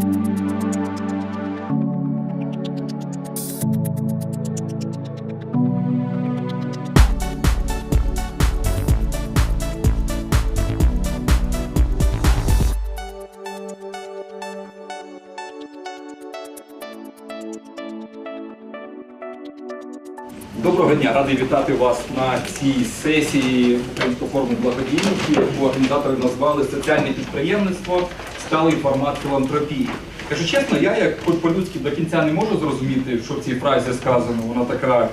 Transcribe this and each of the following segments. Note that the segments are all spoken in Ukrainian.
Доброго дня, радий вітати вас на цій сесії форуму благодійності, яку організатори назвали соціальне підприємництво, сталий формат філантропії. Кажу чесно, я як по-людськи до кінця не можу зрозуміти, що в цій фразі сказано, вона така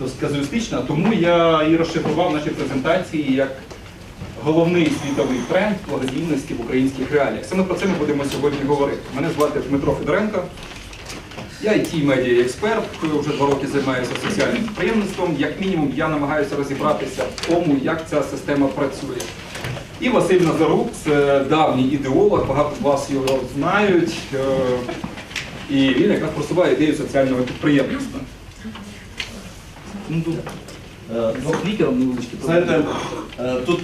досить казуїстична, тому я і розшифрував в нашій презентації як головний світовий тренд благодійності в українських реаліях. Саме про це ми будемо сьогодні говорити. Мене звати Дмитро Федоренко. Я it медіа експерт, вже два роки займаюся соціальним підприємництвом. Як мінімум, я намагаюся розібратися в тому, як ця система працює. І Василь Назарук це давній ідеолог, багато з вас його знають. е, І він якраз просуває ідею соціального підприємництва. Ну, тут Е, невеличкий Знаєте, е, тут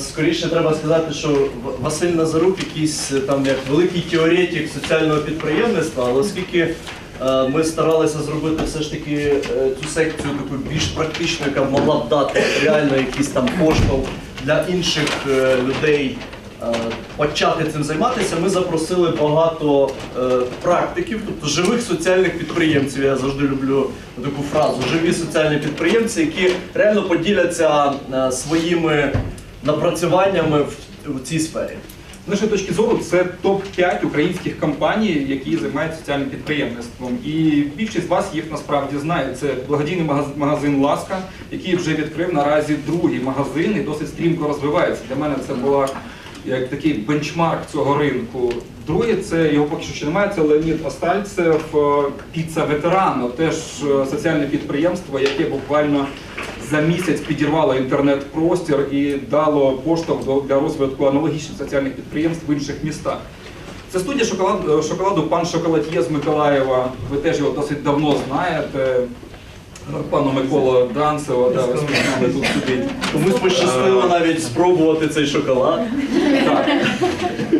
скоріше треба сказати, що Василь Назарук якийсь там як великий теоретик соціального підприємництва, але оскільки ми старалися зробити все ж таки цю секцію таку більш практичну, яка могла б дати реально якийсь там поштовх для інших е, людей е, почати цим займатися, ми запросили багато е, практиків, тобто живих соціальних підприємців. Я завжди люблю таку фразу живі соціальні підприємці, які реально поділяться своїми напрацюваннями в цій сфері. З нашої точки зору, це топ-5 українських компаній, які займаються соціальним підприємництвом. І більшість з вас їх насправді знає. Це благодійний магаз- магазин Ласка, який вже відкрив наразі другий магазин і досить стрімко розвивається. Для мене це була як такий бенчмарк цього ринку. Друге, це його поки що ще немає. Це Леонід Остальцев, е, піца ветеран, теж е, соціальне підприємство, яке буквально за місяць підірвало інтернет-простір і дало поштовх для розвитку аналогічних соціальних підприємств в інших містах. Це студія шоколад, е, шоколаду пан Шоколад'є з Миколаєва. Ви теж його досить давно знаєте. Пану Микола Данцева, да, він нами тут сидить. Комусь пощастило навіть спробувати цей шоколад. Так.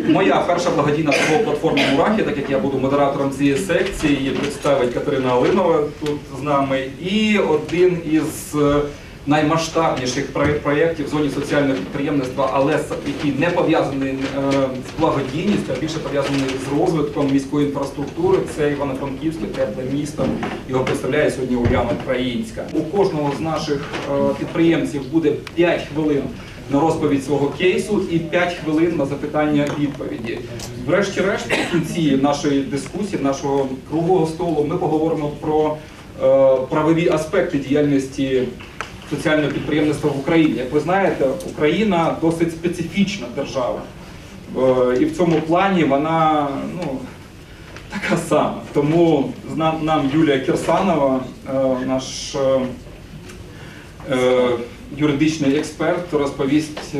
Моя перша благодійна платформа Мурахи, так як я буду модератором цієї секції, її представить Катерина Алинова тут з нами. І один із е, наймасштабніших проє- проєктів в зоні соціального підприємництва, але який не пов'язаний е, з благодійністю, а більше пов'язаний з розвитком міської інфраструктури. Це Івано-Франківське тепле місто. Його представляє сьогодні Уляна Країнська. У кожного з наших е, підприємців буде 5 хвилин на розповідь свого кейсу і 5 хвилин на запитання відповіді. Врешті-решт, в кінці нашої дискусії, нашого круглого столу, ми поговоримо про е, правові аспекти діяльності соціального підприємництва в Україні. Як ви знаєте, Україна досить специфічна держава. Е, і в цьому плані вона ну, така сама. Тому нам, нам Юлія Кірсанова, е, наш е, юридичний експерт, розповість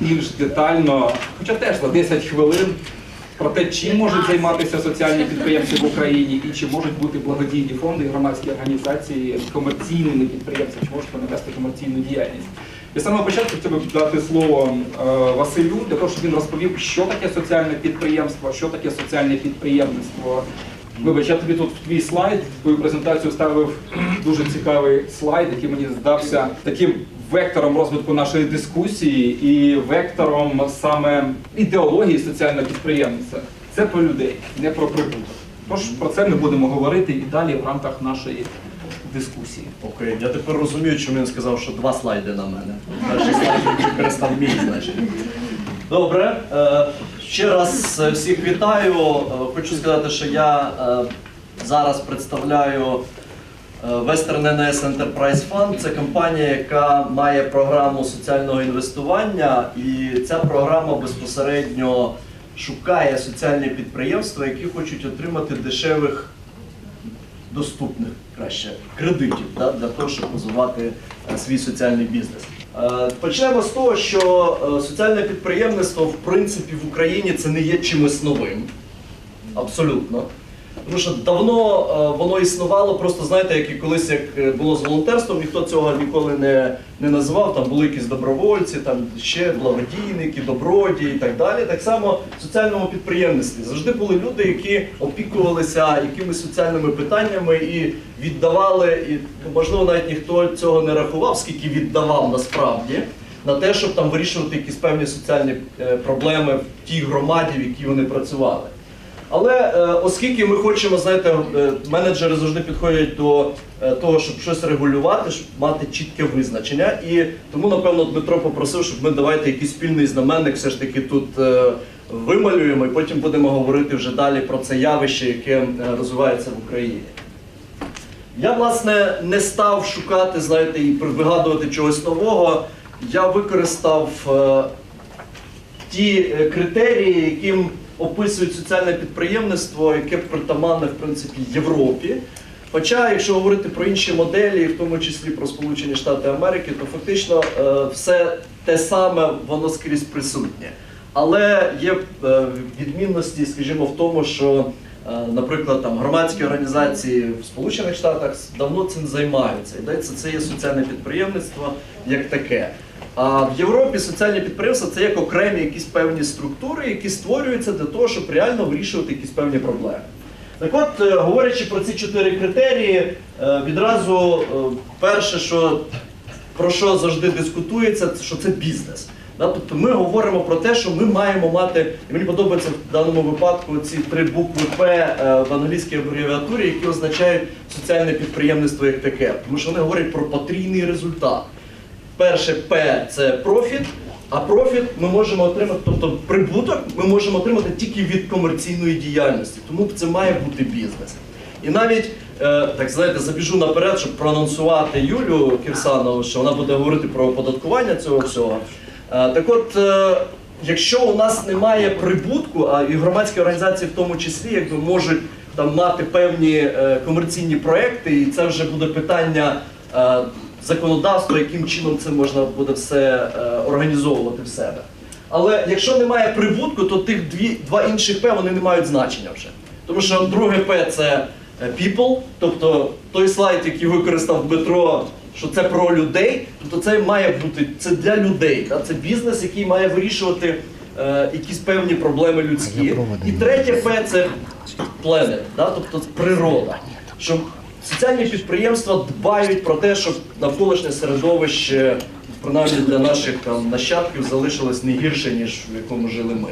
більш детально, хоча теж за 10 хвилин, про те, чим можуть займатися соціальні підприємці в Україні і чи можуть бути благодійні фонди громадські організації комерційними підприємцями, чи можуть вони комерційну діяльність. І з самого початку хотів би дати слово е, Василю для того, щоб він розповів, що таке соціальне підприємство, що таке соціальне підприємництво. Вибач, я тобі тут в твій слайд, в твою презентацію ставив дуже цікавий слайд, який мені здався таким вектором розвитку нашої дискусії і вектором саме ідеології соціального підприємництва. Це про людей, не про прибуток. Тож про це ми будемо говорити і далі в рамках нашої дискусії. Окей, я тепер розумію, чому він сказав, що два слайди на мене. Перший слайд використав мій, значить. Добре. е, Ще раз е, всіх вітаю. Е, Хочу сказати, що я зараз представляю Western NS Enterprise Fund. Це компанія, яка має програму соціального інвестування, і ця програма безпосередньо шукає соціальні підприємства, які хочуть отримати дешевих доступних краще кредитів да, для того, щоб розвивати е, свій соціальний бізнес. Е, Почнемо з того, що е, соціальне підприємництво в принципі в Україні це не є чимось новим. Абсолютно. Тому що давно е, воно існувало, просто знаєте, як і колись як е, було з волонтерством, ніхто цього ніколи не, не називав. Там були якісь добровольці, там ще благодійники, добродії і так далі. Так само в соціальному підприємництві завжди були люди, які опікувалися якимись соціальними питаннями і віддавали, і ну, можливо навіть ніхто цього не рахував, скільки віддавав насправді. На те, щоб там вирішувати якісь певні соціальні е, проблеми в тій громаді, в якій вони працювали. Але е, оскільки ми хочемо, знаєте, е, менеджери завжди підходять до е, того, щоб щось регулювати, щоб мати чітке визначення. І тому, напевно, Дмитро попросив, щоб ми давайте якийсь спільний знаменник все ж таки тут вималюємо, і потім будемо говорити вже далі про це явище, яке розвивається в Україні. Я, власне, не став шукати, знаєте, і вигадувати чогось нового. Я використав ті критерії, яким описують соціальне підприємництво, яке притаманне, в принципі, Європі. Хоча, якщо говорити про інші моделі, в тому числі про Сполучені Штати Америки, то фактично е, все те саме, воно скрізь присутнє. Але є е, відмінності, скажімо, в тому, що, е, наприклад, там громадські організації в Сполучених Штатах давно цим займаються. Це, це є соціальне підприємництво як таке. А в Європі соціальні підприємства це як окремі якісь певні структури, які створюються для того, щоб реально вирішувати якісь певні проблеми. Так от, е, говорячи про ці чотири критерії, е, відразу е, перше, що про що завжди дискутується, що це бізнес. Тобто ми говоримо про те, що ми маємо мати, і мені подобається в даному випадку ці три букви П в англійській абревіатурі, які означають соціальне підприємництво як таке. Тому що вони говорять про потрійний результат. Перше П це профіт, а профіт ми можемо отримати, тобто прибуток ми можемо отримати тільки від комерційної діяльності. Тому це має бути бізнес. І навіть е, так знаєте, забіжу наперед, щоб проанонсувати Юлю Кірсанову, що вона буде говорити про оподаткування цього всього. Е, так от, е, якщо у нас немає прибутку, а і громадські організації в тому числі, якби можуть там мати певні комерційні проекти, і це вже буде питання законодавства, яким чином це можна буде все е, організовувати в себе. Але якщо немає прибутку, то тих дві, два інших П вони не мають значення вже. Тому що друге П це е, people, тобто той слайд, який використав Дмитро, що це про людей, тобто це має бути це для людей. Да? Це бізнес, який має вирішувати е, якісь певні проблеми людські. І третє П це planet, да? тобто природа. Що соціальні підприємства дбають про те, щоб навколишнє середовище, принаймні для наших там, нащадків, залишилось не гірше, ніж в якому жили ми.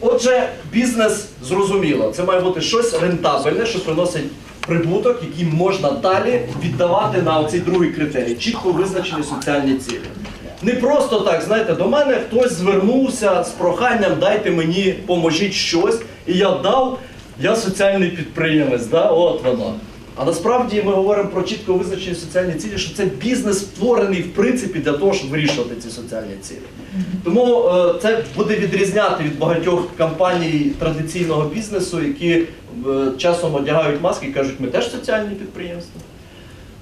Отже, бізнес зрозуміло. Це має бути щось рентабельне, що приносить прибуток, який можна далі віддавати на цей другий критерій, чітко визначені соціальні цілі. Не просто так, знаєте, до мене хтось звернувся з проханням дайте мені, поможіть щось, і я дав, я соціальний підприємець, да? от воно. А насправді ми говоримо про чітко визначені соціальні цілі, що це бізнес створений в принципі для того, щоб вирішувати ці соціальні цілі. Тому е, це буде відрізняти від багатьох компаній традиційного бізнесу, які е, часом одягають маски і кажуть, ми теж соціальні підприємства.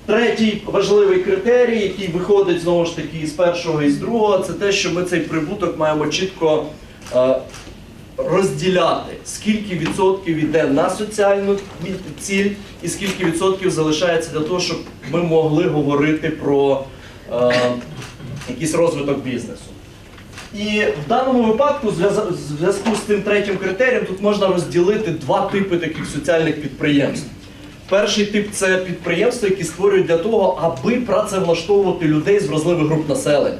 Третій важливий критерій, який виходить знову ж таки з першого і з другого, це те, що ми цей прибуток маємо чітко е, розділяти, скільки відсотків йде на соціальну ціль, і скільки відсотків залишається для того, щоб ми могли говорити про е, якийсь розвиток бізнесу. І в даному випадку, в зв'язку з тим третім критерієм, тут можна розділити два типи таких соціальних підприємств. Перший тип це підприємства, які створюють для того, аби працевлаштовувати людей з вразливих груп населення.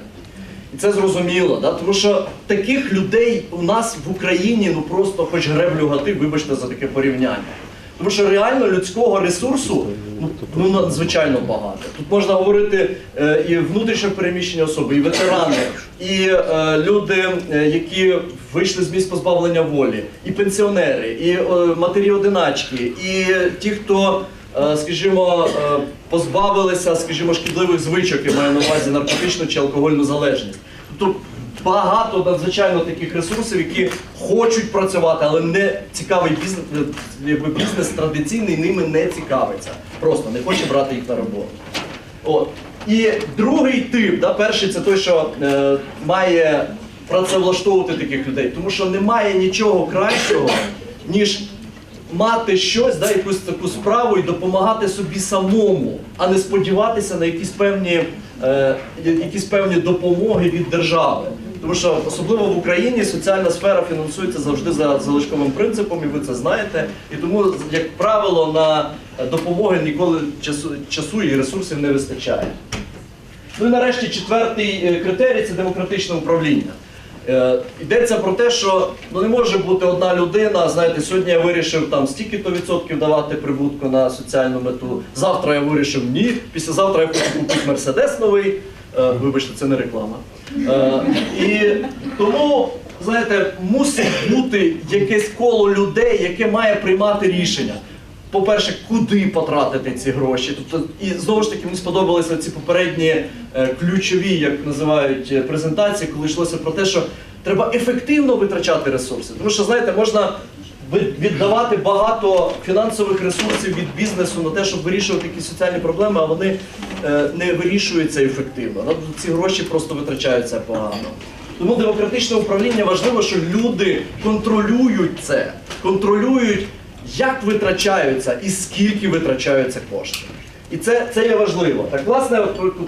І це зрозуміло, да? тому що таких людей у нас в Україні ну просто хоч греблю гати, вибачте за таке порівняння. Тому що реально людського ресурсу ну, ну надзвичайно багато. Тут можна говорити е, і внутрішньо переміщені особи, і ветерани, і е, люди, е, які вийшли з місць позбавлення волі, і пенсіонери, і е, матері-одиначки, і ті, хто, скажімо, е, позбавилися, скажімо, шкідливих звичок, я маю на увазі наркотичну чи алкогольну залежність. Тобто багато надзвичайно таких ресурсів, які хочуть працювати, але не цікавий бізнес, е, якби бізнес традиційний ними не цікавиться. Просто не хоче брати їх на роботу. От. І другий тип, да, перший це той, що е, має працевлаштовувати таких людей, тому що немає нічого кращого, ніж мати щось, да, якусь таку справу і допомагати собі самому, а не сподіватися на якісь певні, е, якісь певні допомоги від держави. Тому що особливо в Україні соціальна сфера фінансується завжди за залишковим принципом, і ви це знаєте. І тому, як правило, на допомоги ніколи часу, часу і ресурсів не вистачає. Ну і нарешті четвертий е, критерій це демократичне управління. Е, Йдеться про те, що ну, не може бути одна людина. Знаєте, сьогодні я вирішив там стільки-то відсотків давати прибутку на соціальну мету. Завтра я вирішив ні. Післязавтра я хочу купити мерседес новий. Е, Вибачте, це не реклама. Е, І тому, знаєте, мусить бути якесь коло людей, яке має приймати рішення. По-перше, куди потратити ці гроші? Тобто, і знову ж таки мені сподобалися ці попередні е, ключові, як називають е, презентації, коли йшлося про те, що треба ефективно витрачати ресурси. Тому що, знаєте, можна віддавати багато фінансових ресурсів від бізнесу на те, щоб вирішувати якісь соціальні проблеми, а вони е, не вирішуються ефективно. Ну, Ці гроші просто витрачаються погано. Тому демократичне управління важливо, що люди контролюють це, контролюють, як витрачаються і скільки витрачаються кошти. І це, це є важливо. Так, власне,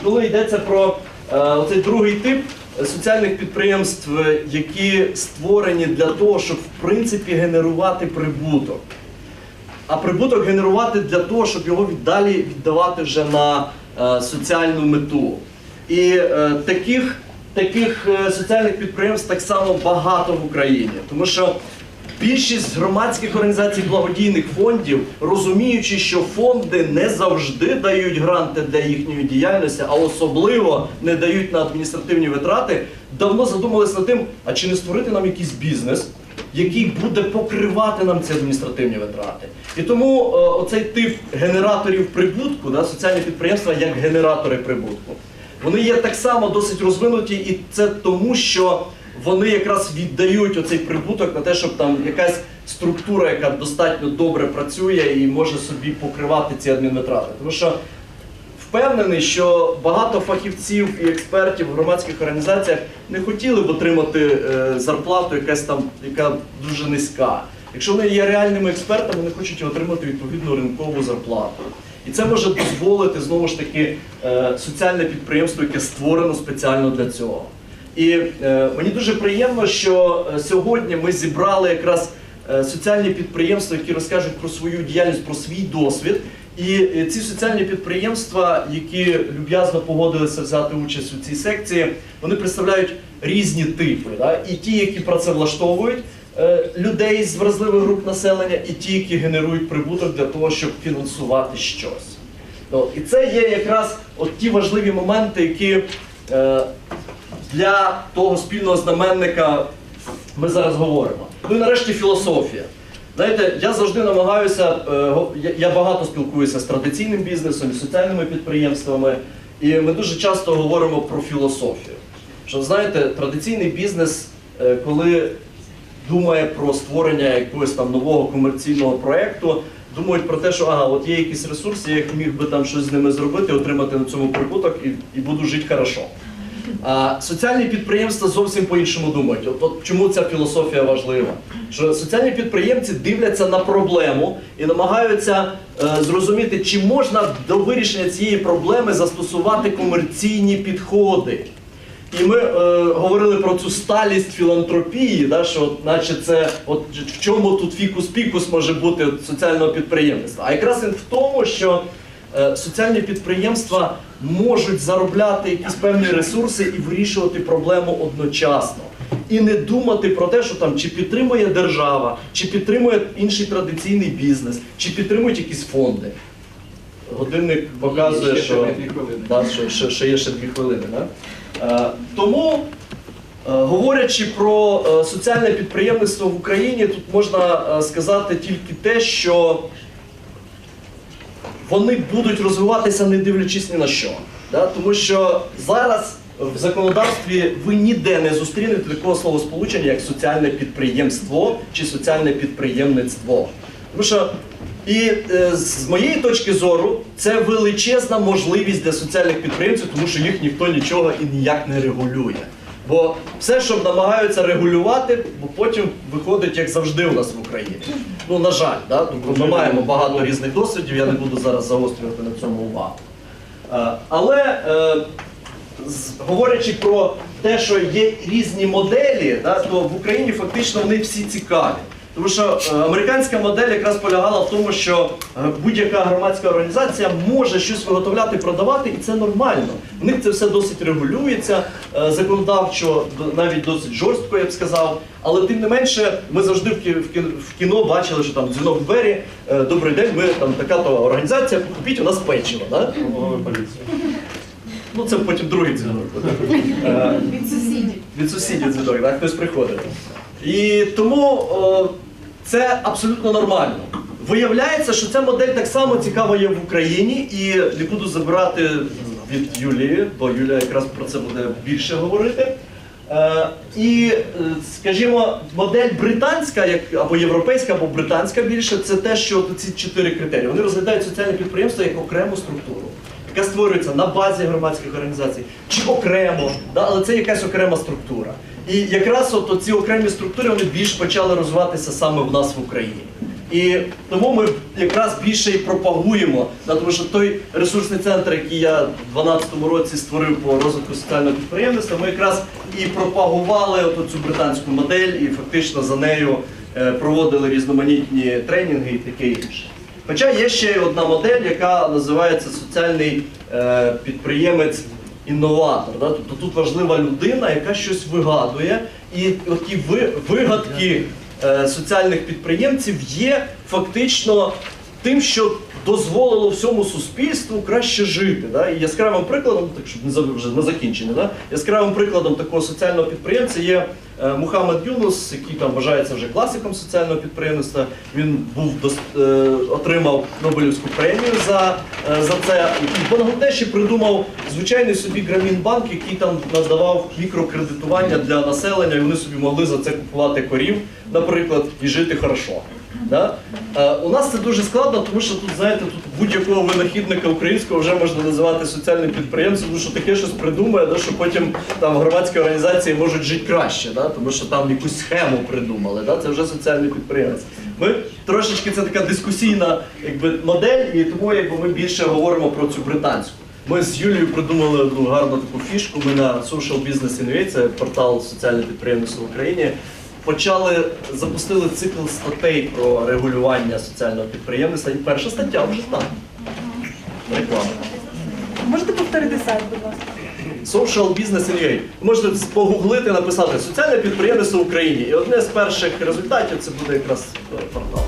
коли йдеться про е, оцей другий тип соціальних підприємств, які створені для того, щоб в принципі генерувати прибуток. А прибуток генерувати для того, щоб його далі віддавати вже на е, соціальну мету. І е, таких, таких е, соціальних підприємств так само багато в Україні. Тому що більшість громадських організацій благодійних фондів, розуміючи, що фонди не завжди дають гранти для їхньої діяльності, а особливо не дають на адміністративні витрати, давно задумались над тим, а чи не створити нам якийсь бізнес, який буде покривати нам ці адміністративні витрати. І тому е, оцей тип генераторів прибутку, да, соціальні підприємства як генератори прибутку, вони є так само досить розвинуті, і це тому, що вони якраз віддають оцей прибуток на те, щоб там якась структура, яка достатньо добре працює і може собі покривати ці адмінвитрати. Тому що впевнений, що багато фахівців і експертів в громадських організаціях не хотіли б отримати е, зарплату, якась там, яка дуже низька. Якщо вони є реальними експертами, вони хочуть отримати відповідну ринкову зарплату. І це може дозволити знову ж таки е, соціальне підприємство, яке створено спеціально для цього. І е, мені дуже приємно, що е, сьогодні ми зібрали якраз е, соціальні підприємства, які розкажуть про свою діяльність, про свій досвід. І е, ці соціальні підприємства, які люб'язно погодилися взяти участь у цій секції, вони представляють різні типи. Да? І ті, які працевлаштовують е, людей з вразливих груп населення, і ті, які генерують прибуток для того, щоб фінансувати щось. Ну, і це є якраз от ті важливі моменти, які е, для того спільного знаменника ми зараз говоримо. Ну і нарешті філософія. Знаєте, я завжди намагаюся, е, я- багато спілкуюся з традиційним бізнесом, і соціальними підприємствами, і ми дуже часто говоримо про філософію. Що знаєте, традиційний бізнес, е, коли думає про створення якогось там нового комерційного проєкту, думають про те, що ага, от є якісь ресурси, я міг би там щось з ними зробити, отримати на цьому прибуток і, і буду жити хорошо. А соціальні підприємства зовсім по-іншому думають. От, от чому ця філософія важлива? Що соціальні підприємці дивляться на проблему і намагаються е, зрозуміти, чи можна до вирішення цієї проблеми застосувати комерційні підходи. І ми е, говорили про цю сталість філантропії, да, що от, наче це от в чому тут фікус-пікус може бути соціального підприємництва. А якраз він в тому, що соціальні підприємства можуть заробляти якісь певні ресурси і вирішувати проблему одночасно. І не думати про те, що там чи підтримує держава, чи підтримує інший традиційний бізнес, чи підтримують якісь фонди. Годинник показує, що, да, що, що, що є ще дві хвилини. Да? Е, тому, е, говорячи про е, соціальне підприємництво в Україні, тут можна е, сказати тільки те, що вони будуть розвиватися не дивлячись ні на що. Да? Тому що зараз в законодавстві ви ніде не зустрінете такого словосполучення, як соціальне підприємство чи соціальне підприємництво. Тому що і е, з моєї точки зору це величезна можливість для соціальних підприємців, тому що їх ніхто нічого і ніяк не регулює. Бо все, що намагаються регулювати, бо потім виходить, як завжди у нас в Україні. Ну, на жаль, да? Тобто ми маємо багато різних досвідів, я не буду зараз заострювати на цьому увагу. Е, Але е, говорячи про те, що є різні моделі, да, то в Україні фактично вони всі цікаві. Тому що е, американська модель якраз полягала в тому, що е, будь-яка громадська організація може щось виготовляти, продавати, і це нормально. В них це все досить регулюється е, законодавчо, навіть досить жорстко, я б сказав. Але тим не менше, ми завжди в кіно, в кіно бачили, що там дзвінок в двері, добрий день, ми там така то організація, купіть у нас печиво. Да? Ну це потім другий дзвінок. Від сусідів. від сусідів дзвінок, так, хтось приходить. І тому це абсолютно нормально. Виявляється, що ця модель так само цікава є в Україні, і не буду забирати від Юлії, бо Юлія якраз про це буде більше говорити. Е, і, е, скажімо, модель британська, як або європейська, або британська більше, це те, що ці чотири критерії. Вони розглядають соціальне підприємство як окрему структуру яка створюється на базі громадських організацій чи окремо, але це якась окрема структура. І якраз от ці окремі структури вони більш почали розвиватися саме в нас в Україні. І тому ми якраз більше і пропагуємо, тому що той ресурсний центр, який я в 2012 році створив по розвитку соціального підприємництва, ми якраз і пропагували цю британську модель, і фактично за нею е, проводили різноманітні тренінги і таке інше. Хоча є ще одна модель, яка називається соціальний е, підприємець-інноватор. Да? Тобто тут важлива людина, яка щось вигадує, і ті вигадки е, соціальних підприємців є фактично тим, що дозволило всьому суспільству краще жити. Да? І яскравим прикладом, так щоб не вже на закінчення, да? яскравим прикладом такого соціального підприємця є Мухаммед Юнус, який там вважається вже класиком соціального підприємництва. Він був е, отримав Нобелівську премію за, е, за це. І Бангладеші придумав звичайний собі Грамінбанк, який там надавав мікрокредитування для населення, і вони собі могли за це купувати корів, наприклад, і жити хорошо. Да? Е, у нас це дуже складно, тому що тут, знаєте, тут будь-якого винахідника українського вже можна називати соціальним підприємцем, тому що таке щось придумає, да, що потім там громадські організації можуть жити краще, да, тому що там якусь схему придумали. Да, це вже соціальний підприємець. Ми трошечки це така дискусійна якби, модель, і тому якби, ми більше говоримо про цю британську. Ми з Юлією придумали одну гарну таку фішку. Ми на Social Business Innovate, портал соціальне підприємництво в Україні. Почали запустили цикл статей про регулювання соціального підприємництва. І перша стаття вже там. Реклама. Можете повторити сайт, будь ласка? Social Business Innovate. Можете погуглити, написати соціальне підприємництво в Україні. І одне з перших результатів це буде якраз е, портал.